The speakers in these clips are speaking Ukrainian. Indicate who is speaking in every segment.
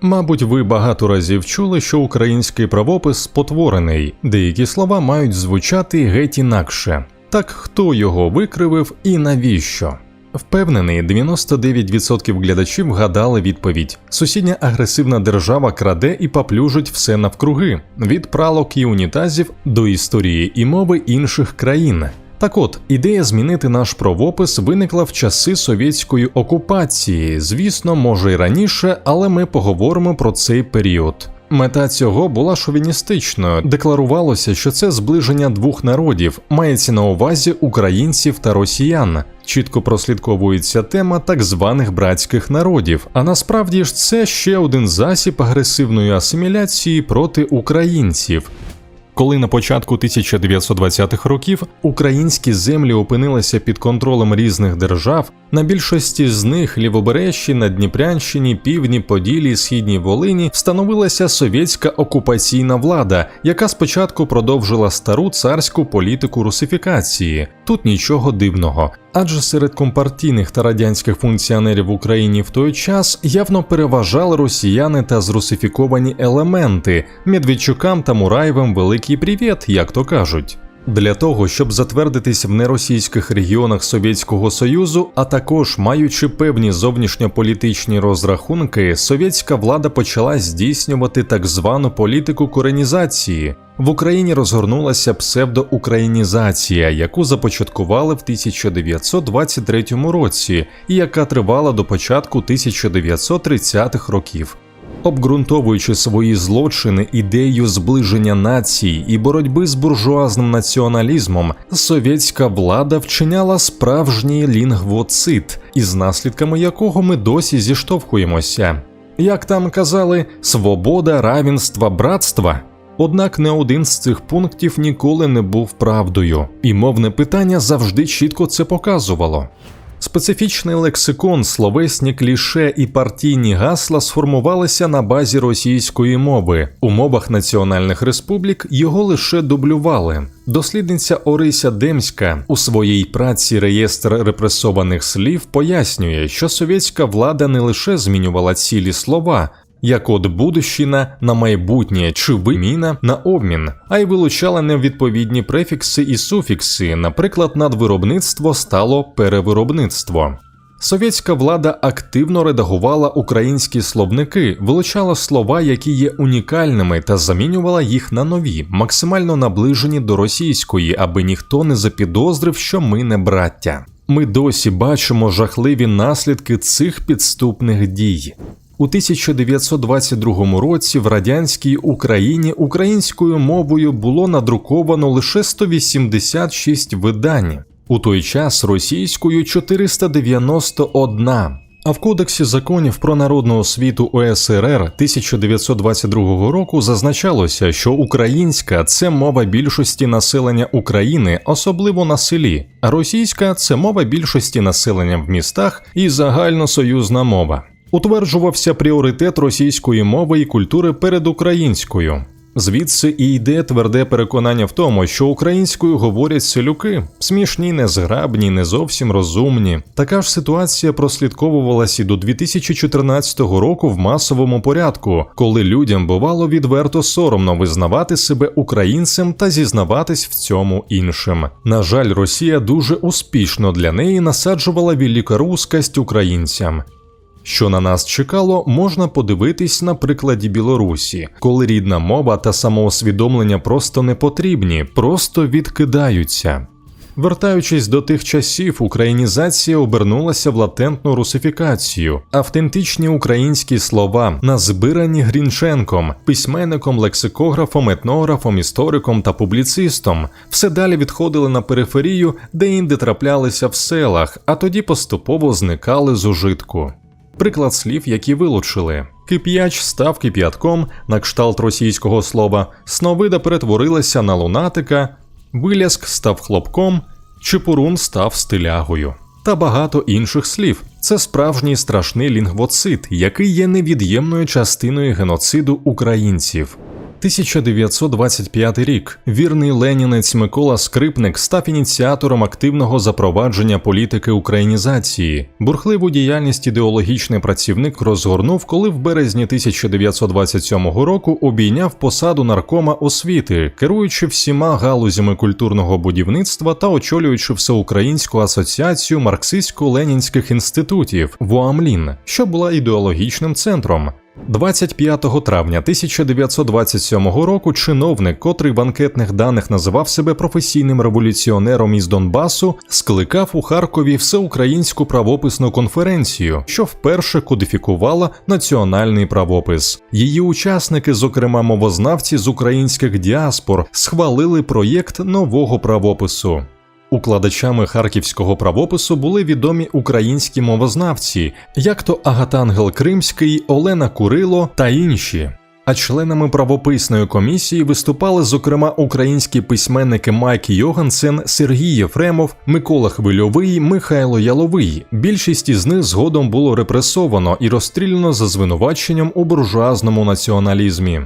Speaker 1: Мабуть, ви багато разів чули, що український правопис спотворений, деякі слова мають звучати геть інакше. Так хто його викривив і навіщо? Впевнений, 99% глядачів вгадали відповідь: сусідня агресивна держава краде і поплюжить все навкруги, від пралок і унітазів до історії і мови інших країн. Так от, ідея змінити наш правопис виникла в часи совєтської окупації. Звісно, може й раніше, але ми поговоримо про цей період. Мета цього була шовіністичною. Декларувалося, що це зближення двох народів, мається на увазі українців та росіян. Чітко прослідковується тема так званих братських народів. А насправді ж це ще один засіб агресивної асиміляції проти українців. Коли на початку 1920-х років українські землі опинилися під контролем різних держав, на більшості з них лівобережжі на Дніпрянщині, півдні, Поділі, Східній Волині встановилася совєтська окупаційна влада, яка спочатку продовжила стару царську політику русифікації. Тут нічого дивного, адже серед компартійних та радянських функціонерів в Україні в той час явно переважали росіяни та зрусифіковані елементи Медведчукам та Мураєвим великий привіт, як то кажуть. Для того, щоб затвердитись в неросійських регіонах Совєтського Союзу, а також маючи певні зовнішньополітичні розрахунки, совєтська влада почала здійснювати так звану політику коренізації. В Україні розгорнулася псевдоукраїнізація, яку започаткували в 1923 році, і яка тривала до початку 1930-х років. Обґрунтовуючи свої злочини ідеєю зближення націй і боротьби з буржуазним націоналізмом, совєтська влада вчиняла справжній лінгвоцит, із наслідками якого ми досі зіштовхуємося. Як там казали, свобода, равенство, братство. Однак не один з цих пунктів ніколи не був правдою, і мовне питання завжди чітко це показувало. Специфічний лексикон, словесні кліше і партійні гасла сформувалися на базі російської мови. У мовах національних республік його лише дублювали. Дослідниця Орися Демська у своїй праці Реєстр репресованих слів пояснює, що совєтська влада не лише змінювала цілі слова. Як от будущина на майбутнє чи виміна на обмін, а й вилучала невідповідні префікси і суфікси, наприклад, надвиробництво стало перевиробництво. Совєтська влада активно редагувала українські словники, вилучала слова, які є унікальними, та замінювала їх на нові, максимально наближені до російської, аби ніхто не запідозрив, що ми не браття. Ми досі бачимо жахливі наслідки цих підступних дій. У 1922 році в радянській Україні українською мовою було надруковано лише 186 видань, у той час російською 491. А в Кодексі законів про народну освіту УСРР 1922 року зазначалося, що українська це мова більшості населення України, особливо на селі, а російська це мова більшості населення в містах і загальносоюзна мова. Утверджувався пріоритет російської мови і культури перед українською. Звідси і йде тверде переконання в тому, що українською говорять селюки, смішні, незграбні, не зовсім розумні. Така ж ситуація прослідковувалась і до 2014 року в масовому порядку, коли людям бувало відверто соромно визнавати себе українцем та зізнаватись в цьому іншим. На жаль, Росія дуже успішно для неї насаджувала великорусскость українцям. Що на нас чекало, можна подивитись на прикладі Білорусі, коли рідна мова та самоусвідомлення просто не потрібні, просто відкидаються. Вертаючись до тих часів, українізація обернулася в латентну русифікацію, автентичні українські слова, назбирані Грінченком, письменником, лексикографом, етнографом, істориком та публіцистом, все далі відходили на периферію, де інде траплялися в селах, а тоді поступово зникали з ужитку. Приклад слів, які вилучили. Кип'яч став кип'ятком на кшталт російського слова, сновида перетворилася на лунатика, виляск став хлопком, чепурун став стилягою. Та багато інших слів. Це справжній страшний лінгвоцит, який є невід'ємною частиною геноциду українців. 1925 рік. Вірний ленінець Микола Скрипник став ініціатором активного запровадження політики українізації. Бурхливу діяльність ідеологічний працівник розгорнув, коли в березні 1927 року обійняв посаду наркома освіти, керуючи всіма галузями культурного будівництва та очолюючи всеукраїнську асоціацію марксистсько-ленінських інститутів ВОАМЛІН, що була ідеологічним центром. 25 травня 1927 року чиновник, котрий в анкетних даних називав себе професійним революціонером із Донбасу, скликав у Харкові всеукраїнську правописну конференцію, що вперше кодифікувала національний правопис. Її учасники, зокрема мовознавці з українських діаспор, схвалили проєкт нового правопису. Укладачами харківського правопису були відомі українські мовознавці, як то Агатангел Кримський, Олена Курило та інші. А членами правописної комісії виступали, зокрема, українські письменники Майк Йогансен, Сергій Єфремов, Микола Хвильовий, Михайло Яловий. Більшість із них згодом було репресовано і розстріляно за звинуваченням у буржуазному націоналізмі.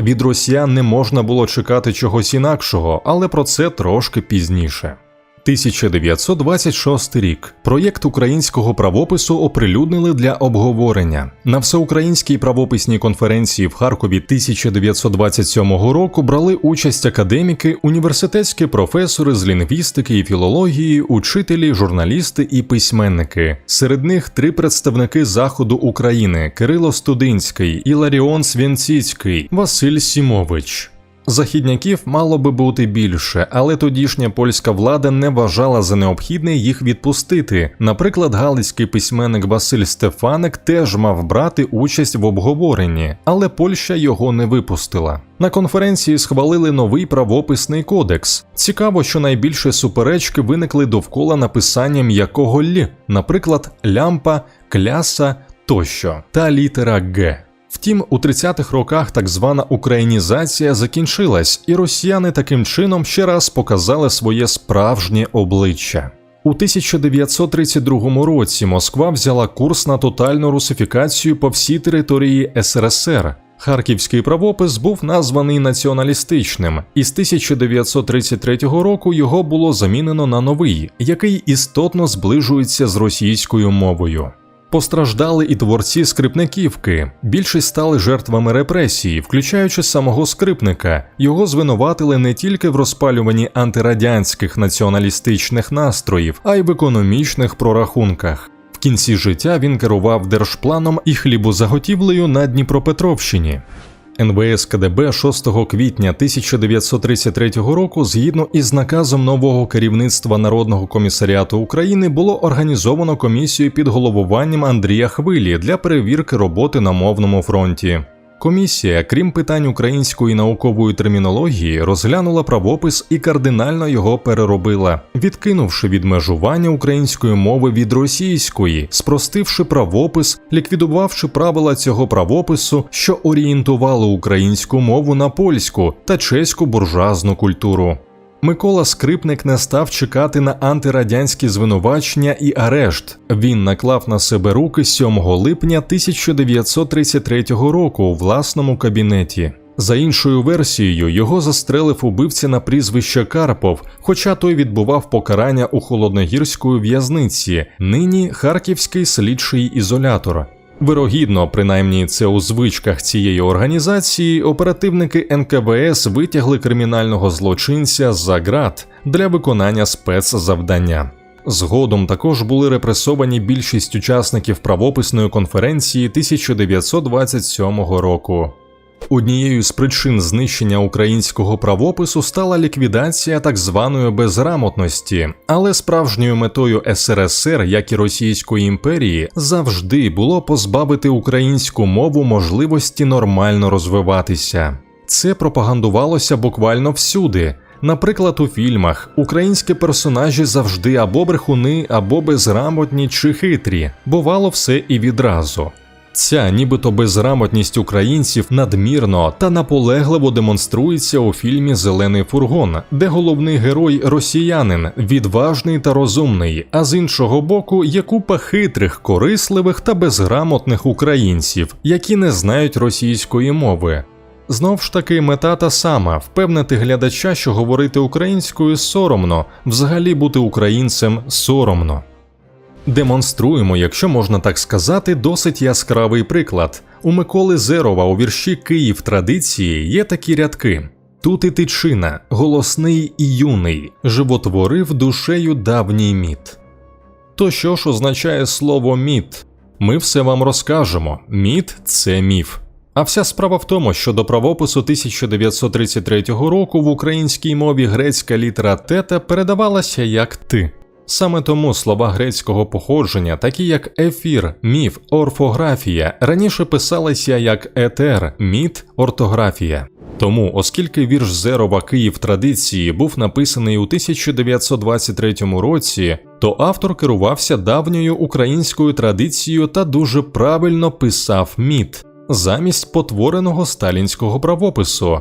Speaker 1: Від росіян не можна було чекати чогось інакшого, але про це трошки пізніше. 1926 рік проєкт українського правопису оприлюднили для обговорення на всеукраїнській правописній конференції в Харкові 1927 року. Брали участь академіки, університетські професори з лінгвістики і філології, учителі, журналісти і письменники. Серед них три представники заходу України: Кирило Студинський, Іларіон Свінціцький, Василь Сімович. Західняків мало би бути більше, але тодішня польська влада не вважала за необхідне їх відпустити. Наприклад, галицький письменник Василь Стефаник теж мав брати участь в обговоренні, але Польща його не випустила. На конференції схвалили новий правописний кодекс. Цікаво, що найбільше суперечки виникли довкола написання м'якого «л», наприклад, лямпа, кляса тощо та літера Г. Втім, у 30-х роках так звана українізація закінчилась, і росіяни таким чином ще раз показали своє справжнє обличчя. У 1932 році Москва взяла курс на тотальну русифікацію по всій території СРСР. Харківський правопис був названий націоналістичним, і з 1933 року його було замінено на новий, який істотно зближується з російською мовою. Постраждали і творці скрипниківки. Більшість стали жертвами репресії, включаючи самого скрипника. Його звинуватили не тільки в розпалюванні антирадянських націоналістичних настроїв, а й в економічних прорахунках. В кінці життя він керував держпланом і хлібозаготівлею на Дніпропетровщині. НВС КДБ 6 квітня 1933 року, згідно із наказом нового керівництва Народного комісаріату України, було організовано комісію під головуванням Андрія Хвилі для перевірки роботи на мовному фронті. Комісія, крім питань української наукової термінології, розглянула правопис і кардинально його переробила, відкинувши відмежування української мови від російської, спростивши правопис, ліквідувавши правила цього правопису, що орієнтували українську мову на польську та чеську буржуазну культуру. Микола Скрипник не став чекати на антирадянські звинувачення і арешт. Він наклав на себе руки 7 липня 1933 року у власному кабінеті. За іншою версією, його застрелив убивця на прізвище Карпов, хоча той відбував покарання у холодногірської в'язниці, нині харківський слідчий ізолятор. Вирогідно, принаймні це у звичках цієї організації, оперативники НКВС витягли кримінального злочинця за ґрат для виконання спецзавдання. Згодом також були репресовані більшість учасників правописної конференції 1927 року. Однією з причин знищення українського правопису стала ліквідація так званої безграмотності, але справжньою метою СРСР, як і Російської імперії, завжди було позбавити українську мову можливості нормально розвиватися. Це пропагандувалося буквально всюди. Наприклад, у фільмах українські персонажі завжди або брехуни, або безграмотні чи хитрі, бувало все і відразу. Ця нібито безграмотність українців надмірно та наполегливо демонструється у фільмі Зелений фургон, де головний герой росіянин, відважний та розумний, а з іншого боку є купа хитрих, корисливих та безграмотних українців, які не знають російської мови. Знов ж таки, мета та сама впевнити глядача, що говорити українською соромно, взагалі бути українцем соромно. Демонструємо, якщо можна так сказати, досить яскравий приклад. У Миколи Зерова у вірші Київ традиції є такі рядки. Тут і тичина, голосний і юний, животворив душею давній міт. То що ж означає слово міт? Ми все вам розкажемо. Міт це міф. А вся справа в тому, що до правопису 1933 року в українській мові грецька літера тета передавалася як ти. Саме тому слова грецького походження, такі як ефір, міф, орфографія, раніше писалися як етер, міт, ортографія. Тому, оскільки вірш Зерова Київ традиції був написаний у 1923 році, то автор керувався давньою українською традицією та дуже правильно писав міт замість потвореного сталінського правопису.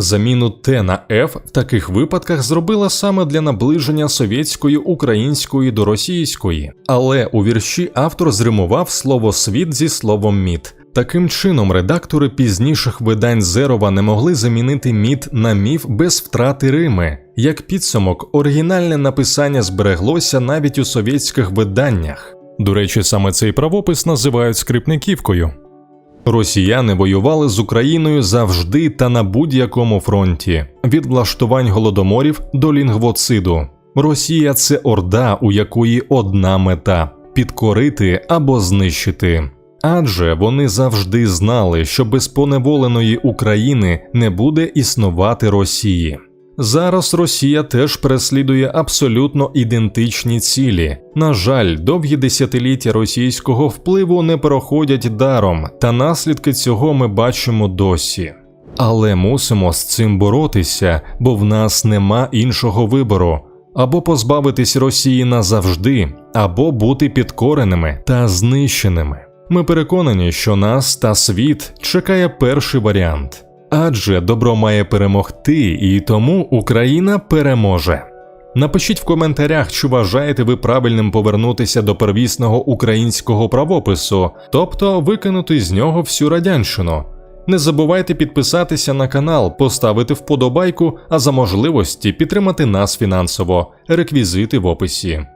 Speaker 1: Заміну Т на Ф в таких випадках зробила саме для наближення совєтської української до російської, але у вірші автор зримував слово світ зі словом міт. Таким чином, редактори пізніших видань Зерова не могли замінити міт на міф без втрати Рими. Як підсумок, оригінальне написання збереглося навіть у совєтських виданнях. До речі, саме цей правопис називають скрипниківкою. Росіяни воювали з Україною завжди та на будь-якому фронті, від влаштувань голодоморів до лінгвоциду. Росія це орда, у якої одна мета підкорити або знищити. Адже вони завжди знали, що без поневоленої України не буде існувати Росії. Зараз Росія теж переслідує абсолютно ідентичні цілі. На жаль, довгі десятиліття російського впливу не проходять даром, та наслідки цього ми бачимо досі. Але мусимо з цим боротися, бо в нас нема іншого вибору або позбавитись Росії назавжди, або бути підкореними та знищеними. Ми переконані, що нас та світ чекає перший варіант. Адже добро має перемогти, і тому Україна переможе. Напишіть в коментарях, чи вважаєте ви правильним повернутися до первісного українського правопису, тобто викинути з нього всю радянщину. Не забувайте підписатися на канал, поставити вподобайку, а за можливості підтримати нас фінансово. Реквізити в описі.